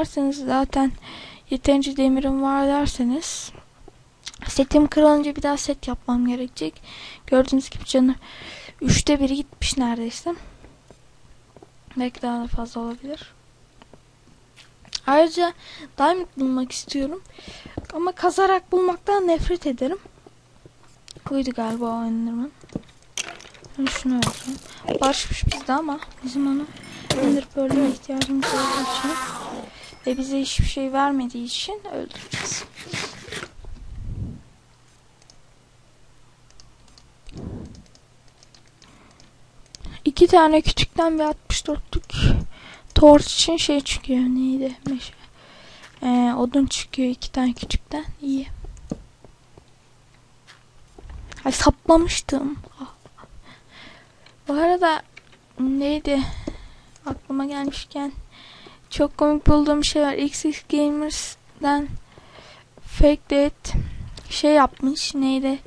derseniz zaten yeterince demirim var derseniz setim kırılınca bir daha set yapmam gerekecek. Gördüğünüz gibi canı üçte biri gitmiş neredeyse. Belki daha da fazla olabilir. Ayrıca diamond bulmak istiyorum. Ama kazarak bulmaktan nefret ederim. Buydu galiba o Enderman. Ben şunu öldüreyim. Barışmış bizde ama bizim onu Ender Pearl'e ihtiyacımız olduğu için ve bize hiçbir şey vermediği için öldüreceğiz. İki tane küçükten bir 64'lük torch için şey çıkıyor. Neydi? Meşe. Ee, odun çıkıyor iki tane küçükten. İyi. Ay saplamıştım. Ah. Bu arada neydi? Aklıma gelmişken çok komik bulduğum şey var. XX Gamers'dan Fake Dead şey yapmış. Neydi?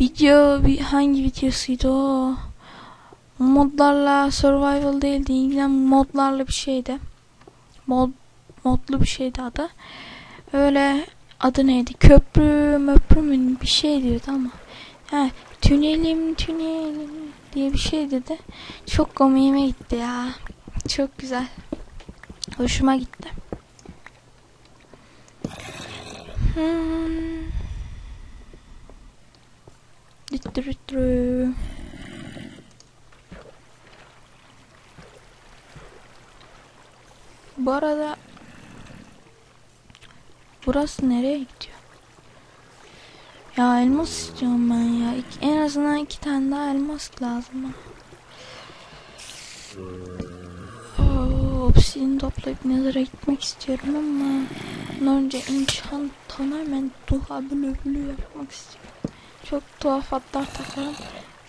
Video bir hangi videosuydu o? Modlarla survival değildi. İngilizce modlarla bir şeydi. Mod modlu bir şeydi adı. Öyle adı neydi? Köprü möprü mü bir şey diyordu ama. Ha, tünelim tünelim diye bir şey dedi. Çok komiğime gitti ya. Çok güzel. Hoşuma gitti. Hmm. Bu arada burası nereye gidiyor? Ya elmas istiyorum ben ya. En azından iki tane daha elmas lazım bana. Obsidian toplayıp Nether'a gitmek istiyorum ama önce enchant tamamen duha bülü yapmak istiyorum. Çok tuhaf atlar takarım.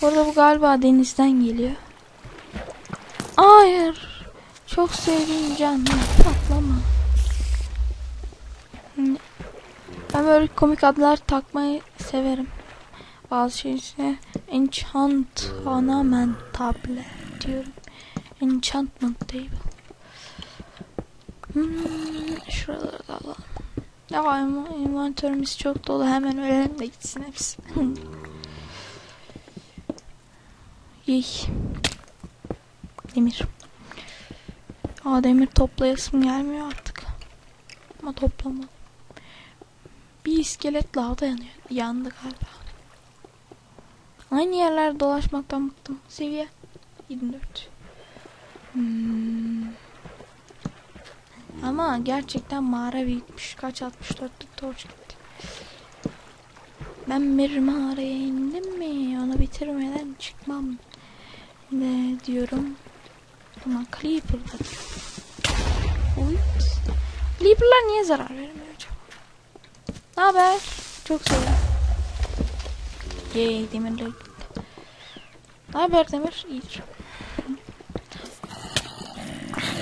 Bu arada bu galiba denizden geliyor. Hayır. Çok sevdiğim canlı patlama. Ben böyle komik adlar takmayı severim. Bazı şeyse enchant tamamen table diyorum. Enchantment table. Hmm, şuraları da alalım. Ya inventörümüz çok dolu. Hemen ölelim de gitsin hepsi. Yey. Demir. Aa demir toplayasım gelmiyor artık. Ama toplama. Bir iskelet lavda yanıyor. Yandı galiba. Aynı yerlerde dolaşmaktan bıktım. Seviye 24. Hmm. Ama gerçekten mağara büyükmüş. Kaç 64'lük torç gitti. Ben bir mağaraya indim mi? Onu bitirmeden çıkmam. Ne diyorum? Ama Creeper'da Uyut. Creeper'lar niye zarar vermiyor acaba? Ne haber? Çok seviyorum. Yey demirler gitti. Ne haber demir? İyidir.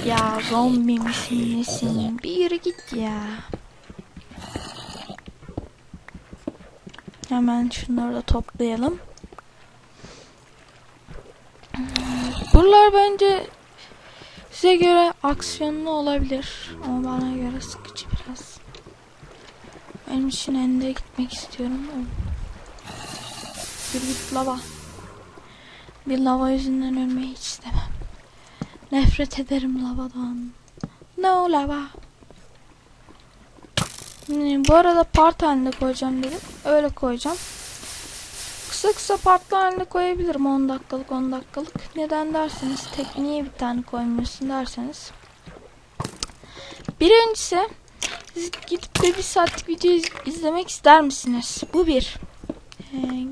Ya zombi misin nesin? Bir yere git ya. Hemen şunları da toplayalım. Buralar bence size göre aksiyonlu olabilir. Ama bana göre sıkıcı biraz. Benim için ende gitmek istiyorum. Bir git lava. Bir lava yüzünden ölmeyi hiç istemem. Nefret ederim lavadan. No lava. Hmm, bu arada part halinde koyacağım dedim. Öyle koyacağım. Kısa kısa partlı halinde koyabilirim 10 dakikalık 10 dakikalık. Neden derseniz tek niye bir tane koymuyorsun derseniz. Birincisi siz gidip de bir saatlik video iz izlemek ister misiniz? Bu bir. Ee,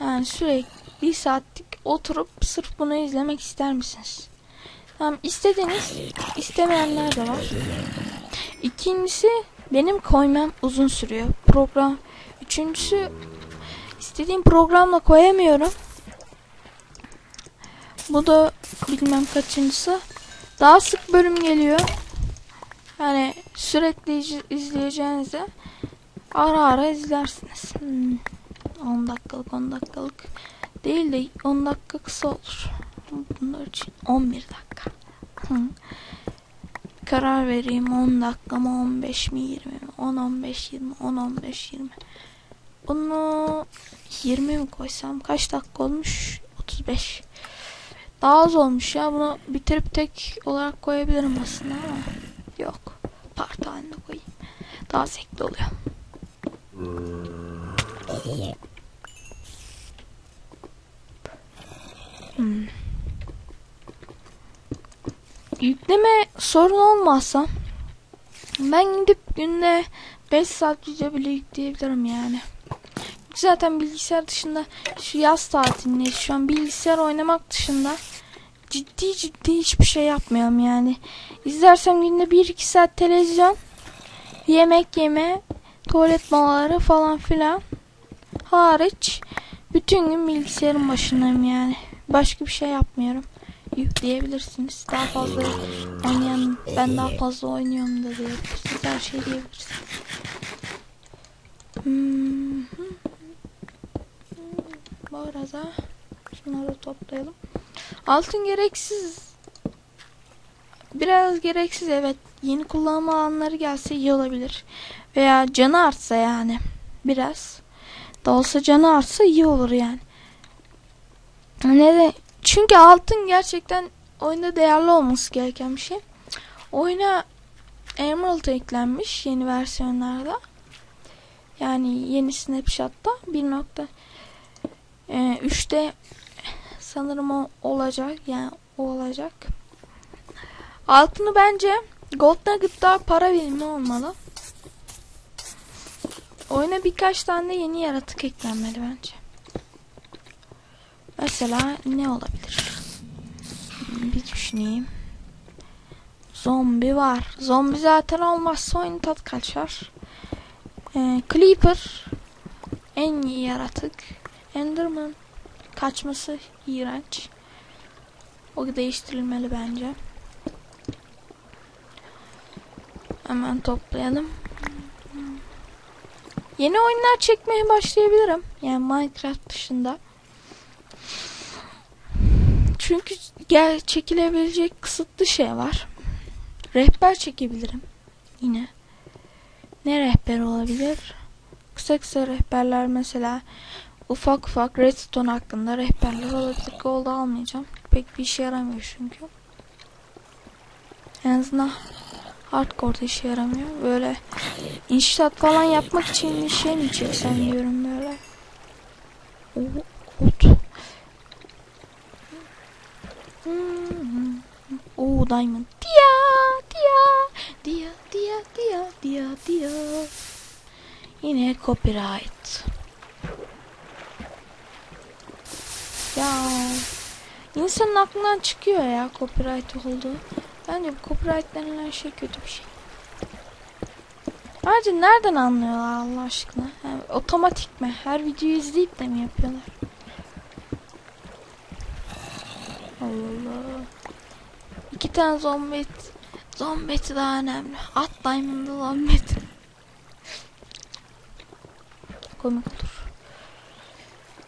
yani sürekli bir saatlik oturup sırf bunu izlemek ister misiniz? Tamam istediğiniz istemeyenler de var. İkincisi benim koymam uzun sürüyor. Program. Üçüncüsü istediğim programla koyamıyorum. Bu da bilmem kaçıncısı. Daha sık bölüm geliyor. Yani sürekli izleyeceğinizde ara ara izlersiniz. Hmm. 10 dakikalık 10 dakikalık değil de 10 dakika kısa olur. Bunlar için 11 dakika. karar vereyim 10 dakika mı 15 mi 20 mi? 10 15 20 10 15 20 bunu 20 mi koysam? Kaç dakika olmuş? 35 daha az olmuş ya. Bunu bitirip tek olarak koyabilirim aslında ama yok. Part halinde koyayım. Daha zevkli oluyor. Hmm. Yükleme sorun olmazsa ben gidip günde 5 saat video bile yükleyebilirim yani. Zaten bilgisayar dışında şu yaz tatilindeyiz. Şu an bilgisayar oynamak dışında ciddi ciddi hiçbir şey yapmıyorum yani. İzlersem günde 1-2 saat televizyon, yemek yeme, tuvalet molaları falan filan hariç bütün gün bilgisayarın başındayım yani. Başka bir şey yapmıyorum. Yükleyebilirsiniz. Daha fazla oynayan ben daha fazla oynuyorum da diyebilirsiniz. Her şey diyebilirsiniz. Hmm. Bu arada şunları toplayalım. Altın gereksiz. Biraz gereksiz evet. Yeni kullanma alanları gelse iyi olabilir. Veya canı artsa yani. Biraz. Da olsa canı artsa iyi olur yani. Ne de çünkü altın gerçekten oyunda değerli olması gereken bir şey. Oyuna Emerald eklenmiş yeni versiyonlarda. Yani yeni Snapshot'ta 1.3'te sanırım o olacak. Yani o olacak. Altını bence Gold Nugget'ta para birimi olmalı. Oyuna birkaç tane yeni yaratık eklenmeli bence. Mesela ne olabilir? Bir düşüneyim. Zombi var. Zombi zaten olmazsa oyun tat kaçar. Ee, Creeper en iyi yaratık. Enderman kaçması iğrenç. O değiştirilmeli bence. Hemen toplayalım. Yeni oyunlar çekmeye başlayabilirim. Yani Minecraft dışında. Çünkü gel çekilebilecek kısıtlı şey var. Rehber çekebilirim. Yine. Ne rehber olabilir? Kısa kısa rehberler mesela ufak ufak redstone hakkında rehberler olabilir. Gold almayacağım. Pek bir işe yaramıyor çünkü. En azından hardcore'da işe yaramıyor. Böyle inşaat falan yapmak için bir şey mi çeksem diyorum böyle. Oo, ot. Hmm. Oo diamond. Dia, dia, dia, dia, dia, dia, dia. Yine copyright. Ya insanın aklından çıkıyor ya copyright olduğu. Bence bu copyright denilen şey kötü bir şey. Ayrıca nereden anlıyorlar Allah aşkına? Yani otomatik mi? Her videoyu izleyip de mi yapıyorlar? Allah. İki tane zombet. Zombeti daha önemli. At diamond'ı zombet. Komik olur.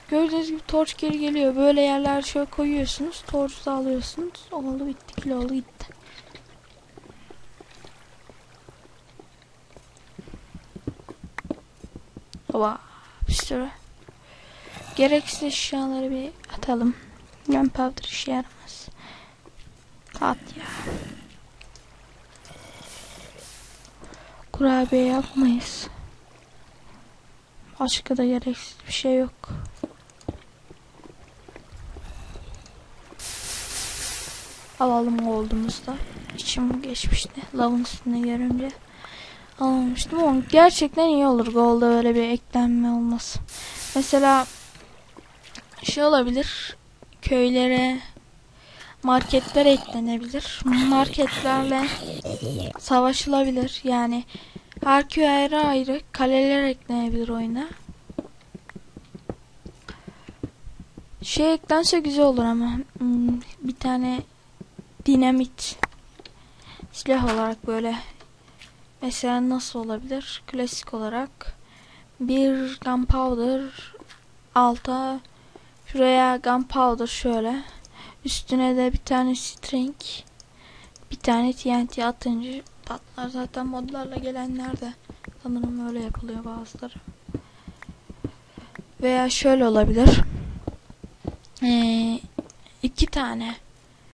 Gördüğünüz gibi torç geri geliyor. Böyle yerler şöyle koyuyorsunuz. Torçu da alıyorsunuz. Oldu bitti. Kilo oldu gitti. Ova bir sürü. Gereksiz eşyaları bir atalım. Gunpowder işe yaramaz. At ya. Kurabiye yapmayız. Başka da gereksiz bir şey yok. Alalım olduğumuzda. İçim geçmişti. Lavın üstüne görünce almamıştım ama gerçekten iyi olur Gold'a öyle bir eklenme olması. Mesela şey olabilir köylere marketler eklenebilir. Marketlerle savaşılabilir. Yani her köy ayrı ayrı kaleler eklenebilir oyuna. Şey eklense güzel olur ama hmm, bir tane dinamit silah olarak böyle mesela nasıl olabilir? Klasik olarak bir gunpowder alta şuraya gunpowder şöyle üstüne de bir tane string bir tane TNT atınca patlar. Zaten modlarla gelenler de sanırım öyle yapılıyor bazıları. Veya şöyle olabilir. Ee, iki tane